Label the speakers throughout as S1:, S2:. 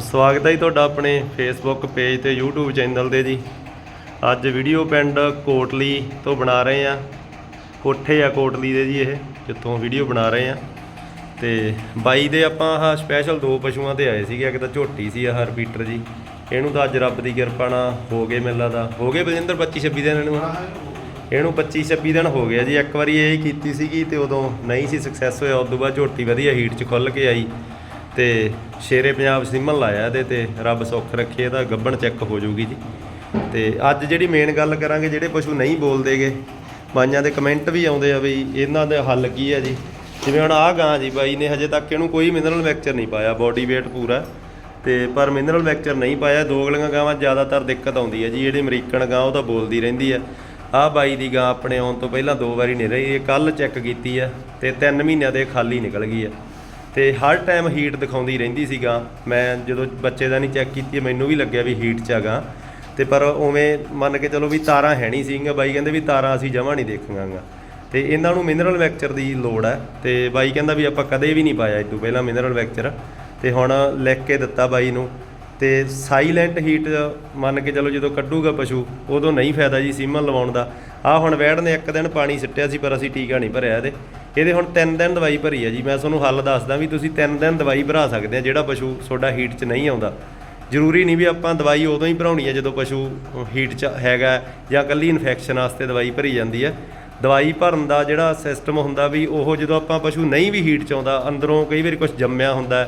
S1: ਸਵਾਗਤ ਹੈ ਜੀ ਤੁਹਾਡਾ ਆਪਣੇ ਫੇਸਬੁੱਕ ਪੇਜ ਤੇ YouTube ਚੈਨਲ ਤੇ ਜੀ। ਅੱਜ ਵੀਡੀਓ ਪਿੰਡ ਕੋਟਲੀ ਤੋਂ ਬਣਾ ਰਹੇ ਆ ਕੋਠੇ ਆ ਕੋਟਲੀ ਦੇ ਜੀ ਇਹ, ਜਿੱਥੋਂ ਵੀਡੀਓ ਬਣਾ ਰਹੇ ਆ ਤੇ ਬਾਈ ਦੇ ਆਪਾਂ ਆਹ ਸਪੈਸ਼ਲ ਦੋ ਪਸ਼ੂਆਂ ਤੇ ਆਏ ਸੀਗੇ, ਇੱਕ ਤਾਂ ਝੋਟੀ ਸੀ ਆਹ ਰਿਪੀਟਰ ਜੀ। ਇਹਨੂੰ ਤਾਂ ਅੱਜ ਰੱਬ ਦੀ ਕਿਰਪਾ ਨਾਲ ਹੋ ਗਏ ਮੇਲਾ ਦਾ। ਹੋ ਗਏ ਬਲਜਿੰਦਰ 25 26 ਦਿਨ ਇਹਨੂੰ? ਇਹਨੂੰ 25 26 ਦਿਨ ਹੋ ਗਿਆ ਜੀ। ਇੱਕ ਵਾਰੀ ਇਹ ਕੀਤੀ ਸੀਗੀ ਤੇ ਉਦੋਂ ਨਹੀਂ ਸੀ ਸਕਸੈਸ ਹੋਇਆ। ਉਦੋਂ ਬਾਅਦ ਝੋਟੀ ਵਧੀਆ ਹੀਟ 'ਚ ਖੁੱਲ ਕੇ ਆਈ। ਤੇ ਸ਼ੇਰੇ ਪੰਜਾਬ ਸਿਮਨ ਲਾਇਆ ਇਹਦੇ ਤੇ, ਰੱਬ ਸੁੱਖ ਰੱਖੇ, ਇਹਦਾ ਗੱਬਣ ਚੈੱਕ ਹੋ ਜਾਊਗੀ ਜੀ। ਤੇ ਅੱਜ ਜਿਹੜੀ ਮੇਨ ਗੱਲ ਕਰਾਂਗੇ, ਜਿਹੜੇ ਪਸ਼ੂ ਨਹੀਂ ਬੋਲਦੇਗੇ ਬਾਈਆਂ ਦੇ ਕਮੈਂਟ ਵੀ ਆਉਂਦੇ ਆ ਬਈ ਇਹਨਾਂ ਦਾ ਹੱਲ ਕੀ ਹੈ ਜੀ। ਜਿਵੇਂ ਹੁਣ ਆਹ ਗਾਂ ਜੀ ਬਾਈ ਨੇ ਹਜੇ ਤੱਕ ਇਹਨੂੰ ਕੋਈ ਮਿਨਰਲ ਵੈਕਚਰ ਨਹੀਂ ਪਾਇਆ ਬਾਡੀ weight ਪੂਰਾ। ਤੇ ਪਰ ਮਿਨਰਲ ਵੈਕਚਰ ਨਹੀਂ ਪਾਇਆ ਦੋਗਲੀਆਂ ਗਾਵਾਂ ਜ਼ਿਆਦਾਤਰ ਦਿੱਕਤ ਆਉਂਦੀ ਹੈ ਜੀ, ਜਿਹੜੀ ਅਮਰੀਕਨ ਗਾਂ ਉਹ ਤਾਂ ਬੋਲਦੀ ਰਹਿੰਦੀ ਹੈ ਆਹ ਬਾਈ ਦੀ ਗਾਂ ਆਪਣੇ ਆਉਣ ਤੋਂ ਪਹਿਲਾਂ ਦੋ ਵਾਰੀ ਨਹੀਂ ਰਹੀ ਇਹ ਕੱਲ ਚੈੱਕ ਕੀਤੀ ਹੈ ਤੇ 3 ਮਹੀਨਿਆਂ ਦੇ ਖਾਲੀ ਨਿਕਲ ਗਈ ਹੈ ਤੇ ਹਰ ਟਾਈਮ ਹੀਟ ਦਿਖਾਉਂਦੀ ਰਹਿੰਦੀ ਸੀਗਾ। ਮੈਂ ਜਦੋਂ ਬੱਚੇ ਦਾ ਨਹੀਂ ਚੈੱਕ ਕੀਤੀ, ਮੈਨੂੰ ਵੀ ਲੱਗਿਆ ਵੀ ਹੀਟ 'ਚ ਆ ਗਾਂ ਤੇ ਪਰ ਉਵੇਂ ਮੰਨ ਕੇ ਚਲੋ ਵੀ ਤਾਰਾਂ ਹੈ ਨਹੀਂ ਸੀਗੀਆਂ। ਬਾਈ ਕਹਿੰਦੇ ਵੀ ਤਾਰਾਂ ਅਸੀਂ ਜਮਾ ਨਹੀਂ ਦੇਖਾਂਗਾ। ਤੇ ਇਹਨਾਂ ਨੂੰ ਮਿਨਰਲ ਵੈਕਚਰ ਦੀ ਲੋੜ ਹੈ। ਤੇ ਬਾਈ ਕਹਿੰਦਾ ਵੀ ਆਪਾਂ ਕਦੇ ਵੀ ਨਹੀਂ ਪਾਇਆ ਇਸ ਤੋਂ ਪਹਿਲਾਂ ਮਿਨਰਲ ਵੈਕਚਰ ਤੇ ਹੁਣ ਲਿਖ ਕੇ ਦਿੱਤਾ ਬਾਈ ਨੂੰ। ਤੇ ਸਾਈਲੈਂਟ ਹੀਟ ਮੰਨ ਕੇ ਚਲੋ ਜਦੋਂ ਕੱਢੂਗਾ ਪਸ਼ੂ, ਉਦੋਂ ਨਹੀਂ ਫਾਇਦਾ ਜੀ ਸੀਮਨ ਲਵਾਉਣ ਦਾ। ਆ ਹੁਣ ਵੈੜ ਨੇ ਇੱਕ ਦਿਨ ਪਾਣੀ ਸਿੱਟਿਆ ਸੀ, ਪਰ ਅਸੀਂ ਟੀਕਾ ਨਹੀਂ ਭਰਿਆ ਇਹਦੇ। ਇਹਦੇ ਹੁਣ 3 ਦਿਨ ਦਵਾਈ ਭਰੀ ਹੈ ਜੀ। ਮੈਂ ਤੁਹਾਨੂੰ ਹੱਲ ਦੱਸਦਾ ਵੀ ਤੁਸੀਂ 3 ਦਿਨ ਦਵਾਈ ਭਰਾ ਸਕਦੇ ਆ, ਜਿਹੜਾ ਪਸ਼ੂ ਤੁਹਾਡਾ ਹੀਟ 'ਚ ਨਹੀਂ ਆਉਂਦਾ। ਜ਼ਰੂਰੀ ਨਹੀਂ ਵੀ ਆਪਾਂ ਦਵਾਈ ਉਦੋਂ ਹੀ ਭਰਾਉਣੀ ਹੈ ਜਦੋਂ ਪਸ਼ੂ ਹੀਟ 'ਚ ਹੈਗਾ ਜਾਂ ਕੱਲੀ ਇਨਫੈਕਸ਼ਨ ਵਾਸਤੇ ਦਵਾਈ ਭਰੀ ਜਾਂਦੀ ਹੈ ਦਵਾਈ ਭਰਨ ਦਾ ਜਿਹੜਾ ਸਿਸਟਮ ਹੁੰਦਾ ਵੀ ਉਹ ਜਦੋਂ ਆਪਾਂ ਪਸ਼ੂ ਨਹੀਂ ਵੀ ਹੀਟ 'ਚ ਆਉਂਦਾ, ਅੰਦਰੋਂ ਕਈ ਵਾਰੀ ਕੁਝ ਜੰਮਿਆ ਹੁੰਦਾ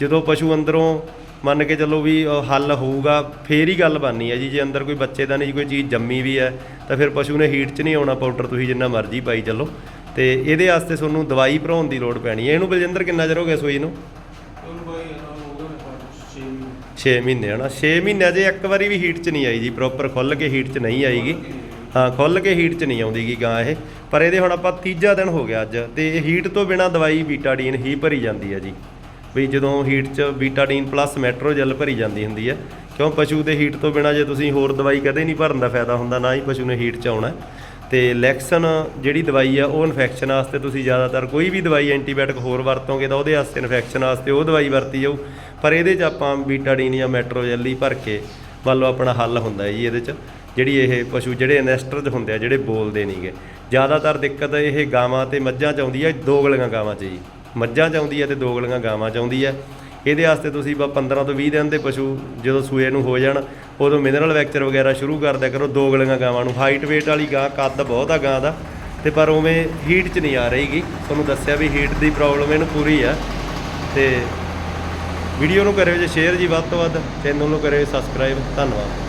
S1: ਜਦੋਂ ਪਸ਼ੂ ਅੰਦਰੋਂ ਮੰਨ ਕੇ ਚੱਲੋ ਵੀ ਹੱਲ ਹੋਊਗਾ, ਫੇਰ ਹੀ ਗੱਲ ਬਣਨੀ ਹੈ ਜੀ। ਜੇ ਅੰਦਰ ਕੋਈ ਬੱਚੇ ਦਾ ਨਹੀਂ, ਕੋਈ ਚੀਜ਼ ਜੰਮੀ ਵੀ ਹੈ, ਤਾਂ ਫਿਰ ਪਸ਼ੂ ਨੇ ਹੀਟ 'ਚ ਨਹੀਂ ਆਉਣਾ ਪਾਊਡਰ ਤੁਸੀਂ ਜਿੰਨਾ ਮਰਜ਼ੀ ਪਾਈ ਚੱਲੋ। ਤੇ ਇਹਦੇ ਵਾਸਤੇ ਤੁਹਾਨੂੰ ਦਵਾਈ ਭਰਾਉਣ ਦੀ ਲੋੜ ਪੈਣੀ ਹੈ। ਇਹਨੂੰ ਬਲਜਿੰਦਰ, ਕਿੰਨਾ ਚਿਰ ਹੋ ਗਿਆ ਸੂਈ ਨੂੰ?
S2: ਉਹਨੂੰ ਬਾਈ ਇਹਨਾਂ ਹੋ ਗਿਆ 6
S1: ਮਹੀਨੇ, ਹਨਾ? 6 ਮਹੀਨਿਆਂ 'ਚ ਇੱਕ ਵਾਰੀ ਵੀ ਹੀਟ 'ਚ ਨਹੀਂ ਆਈ ਜੀ। ਪ੍ਰੋਪਰ ਖੁੱਲ ਕੇ ਹੀਟ 'ਚ ਨਹੀਂ ਆਈਗੀ। ਹਾਂ ਖੁੱਲ ਕੇ ਹੀਟ 'ਚ ਨਹੀਂ ਆਉਂਦੀਗੀ ਗਾਂ ਇਹ। ਪਰ ਇਹਦੇ ਹੁਣ ਆਪਾਂ ਤੀਜਾ ਦਿਨ ਹੋ ਗਿਆ ਅੱਜ। ਤੇ ਇਹ ਹੀਟ ਤੋਂ ਬਿਨਾ ਦਵਾਈ ਬੀਟਾਡੀਨ ਹੀ ਭਰੀ ਜਾਂਦੀ ਹੈ ਜੀ। ਵੀ ਜਦੋਂ ਹੀਟ 'ਚ ਬੀਟਾਡੀਨ ਪਲੱਸ ਮੈਟਰੋਜੈਲ ਭਰੀ ਜਾਂਦੀ ਹੁੰਦੀ ਹੈ। ਕਿਉਂ? ਪਸ਼ੂ ਦੇ ਹੀਟ ਤੋਂ ਬਿਨਾ ਜੇ ਤੁਸੀਂ ਹੋਰ ਦਵਾਈ ਕਦੇ ਨਹੀਂ ਭਰਨ ਦਾ ਫਾਇਦਾ ਹੁੰਦਾ, ਨਾ ਹੀ ਪਸ਼ੂ ਨੇ ਹੀਟ 'ਚ ਆਉਣਾ। ਤੇ ਲੈਕਸਨ ਜਿਹੜੀ ਦਵਾਈ ਆ, ਉਹ ਇਨਫੈਕਸ਼ਨ ਵਾਸਤੇ ਤੁਸੀਂ ਜ਼ਿਆਦਾਤਰ ਕੋਈ ਵੀ ਦਵਾਈ ਐਂਟੀਬਾਇਓਟਿਕ ਹੋਰ ਵਰਤੋਗੇ ਤਾਂ ਉਹਦੇ ਵਾਸਤੇ ਇਨਫੈਕਸ਼ਨ ਵਾਸਤੇ ਉਹ ਦਵਾਈ ਵਰਤੀ ਜਾਊ। ਪਰ ਇਹਦੇ 'ਚ ਆਪਾਂ ਬੀਟਾਡੀਨ ਜਾਂ ਮੈਟਰੋਜੈਲੀ ਭਰ ਕੇ ਮੰਨ ਲਓ ਆਪਣਾ ਹੱਲ ਹੁੰਦਾ ਜੀ ਇਹਦੇ 'ਚ, ਜਿਹੜੀ ਇਹ ਪਸ਼ੂ ਜਿਹੜੇ ਇਨੈਸਟਰਜ ਹੁੰਦੇ ਆ, ਜਿਹੜੇ ਬੋਲਦੇ ਨਹੀਂਗੇ ਜ਼ਿਆਦਾਤਰ ਦਿੱਕਤ ਇਹ ਗਾਵਾਂ ਤੇ ਮੱਝਾਂ 'ਚ ਆਉਂਦੀ ਹੈ, ਦੋ ਗਾਵਾਂ 'ਚ ਜੀ। ਮੱਝਾਂ 'ਚ ਆਉਂਦੀ ਹੈ ਤੇ ਦੋ ਗਾਵਾਂ 'ਚ ਆਉਂਦੀ ਹੈ। ਇਹਦੇ ਵਾਸਤੇ ਤੁਸੀਂ ਬਾ 15 ਤੋਂ 20 ਦਿਨ ਦੇ ਪਸ਼ੂ ਜਦੋਂ ਸੂਏ ਨੂੰ ਹੋ ਜਾਣ, ਉਦੋਂ ਮਿਨਰਲ ਵੈਕਚਰ ਵਗੈਰਾ ਸ਼ੁਰੂ ਕਰ ਦਿਆ ਕਰੋ, ਦੋ ਗਲੀਆਂ ਗਾਵਾਂ ਨੂੰ। ਹਾਈਟ weight ਵਾਲੀ ਗਾਂ, ਕੱਦ ਬਹੁਤ ਆ ਗਾਂ ਦਾ, ਤੇ ਪਰ ਉਵੇਂ ਹੀਟ 'ਚ ਨਹੀਂ ਆ ਰਹੀਗੀ। ਤੁਹਾਨੂੰ ਦੱਸਿਆ ਵੀ ਹੀਟ ਦੀ ਪ੍ਰੋਬਲਮ ਇਹਨੂੰ ਪੂਰੀ ਆ। ਤੇ ਵੀਡੀਓ ਨੂੰ ਕਰਿਓ ਜੇ ਸ਼ੇਅਰ ਜੀ ਵੱਧ ਤੋਂ ਵੱਧ ਚੈਨਲ ਨੂੰ ਕਰਿਓ ਸਬਸਕ੍ਰਾਈਬ ਧੰਨਵਾਦ।